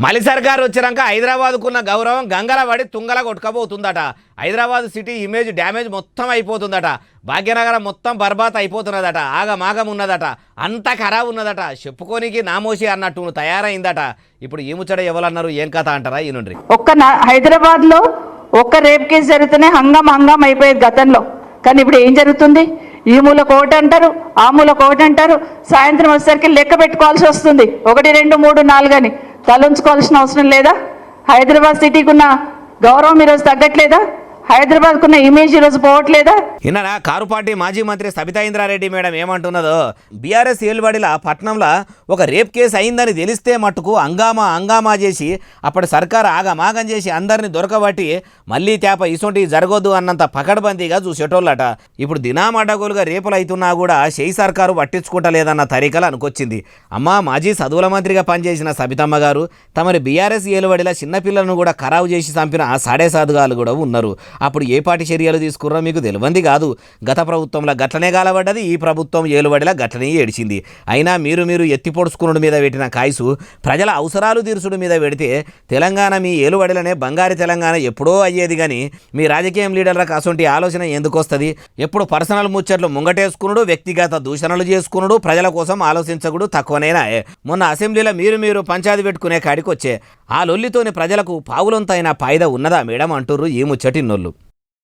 మలి సర్కార్ వచ్చినాక హైదరాబాద్కున్న గౌరవం గంగల పడి తుంగల కొట్టుకపోతుందట. హైదరాబాద్ సిటీ ఇమేజ్ డ్యామేజ్ మొత్తం అయిపోతుందట. భాగ్యనగరం మొత్తం బర్బాత్ అయిపోతున్నదట. ఆగమాగం ఉన్నదట. అంత ఖరాబ్ ఉన్నదట. చెప్పుకోనికి నామోషి అన్నట్టు తయారైందట. ఇప్పుడు ఈ ముచ్చట ఎవరన్నారు? ఏం కథ అంటారా? ఈ నుండి ఒక్క నా- ఒక్క రేప్ కేసు జరిగితేనే హంగం హంగం అయిపోయేది గతంలో. కానీ ఇప్పుడు ఏం జరుగుతుంది? ఈ మూల ఒకటి అంటారు ఆ మూల ఒకటి అంటారు. సాయంత్రం వచ్చేసరికి లెక్క పెట్టుకోవాల్సి వస్తుంది. ఒకటి రెండు మూడు నాలుగు అని. తలంచుకోవాల్సిన అవసరం లేదా? హైదరాబాద్ సిటీకి ఉన్న గౌరవం ఈరోజు తగ్గట్లేదా? హైదరాబాద్ కున్న ఇమేజ్ ఈరోజు పోవట్లేదా? ఇన్నారా కారు పార్టీ మాజీ మంత్రి సబితా ఇంద్రారెడ్డి మేడం ఏమంటున్నదో? బీఆర్ఎస్ ఏలుబడిల పట్నంలో ఒక రేప్ కేసు అయిందని తెలిస్తే మట్టుకు హంగామా హంగామా చేసి అప్పటి సర్కారు ఆగమాగం చేసి అందరిని దొరకబట్టి మళ్ళీ తేప ఇసొంటి జరగొద్దు అన్నంత పకడ్బందీగా చూసేటోళ్ళట. ఇప్పుడు దినామడగోలుగా రేపులు అవుతున్నా కూడా షై సర్కారు పట్టించుకుంటలేదన్న తరికలు అనుకొచ్చింది. అమ్మా మాజీ చదువుల మంత్రిగా పనిచేసిన సబితమ్మ గారు తమరి బీఆర్ఎస్ ఏలుబడిల చిన్నపిల్లలను కూడా ఖరావు చేసి చంపిన ఆ సాడే సాధుగాలు కూడా ఉన్నారు. అప్పుడు ఏ పాటి చర్యలు తీసుకుర్రో మీకు తెలివంది కాదు. గత ప్రభుత్వంలో గట్లనే గాలబడ్డది ఈ ప్రభుత్వం ఏలుబడిలా గట్లనే ఏడిచింది. అయినా మీరు మీరు ఎత్తి పొడుచుకునుడు మీద పెట్టిన కాయసు ప్రజల అవసరాలు తీర్చుడు మీద పెడితే తెలంగాణ మీ ఏలుబడిలనే బంగారు తెలంగాణ ఎప్పుడో అయ్యేది కానీ మీ రాజకీయం లీడర్లకు అసొంటి ఆలోచన ఎందుకు వస్తుంది? ఎప్పుడు పర్సనల్ ముచ్చట్లు ముంగటేసుకునుడు వ్యక్తిగత దూషణలు చేసుకునుడు ప్రజల కోసం ఆలోచించకుడు తక్కువనైనా మొన్న అసెంబ్లీలో మీరు మీరు పంచాయతీ పెట్టుకునే కాడికి వచ్చే ఆ లొల్లితోని ప్రజలకు పావులొంతైన పాయిద ఉన్నదా మేడం అంటుర్రు ఈ ముచ్చటిన్నోళ్ళు.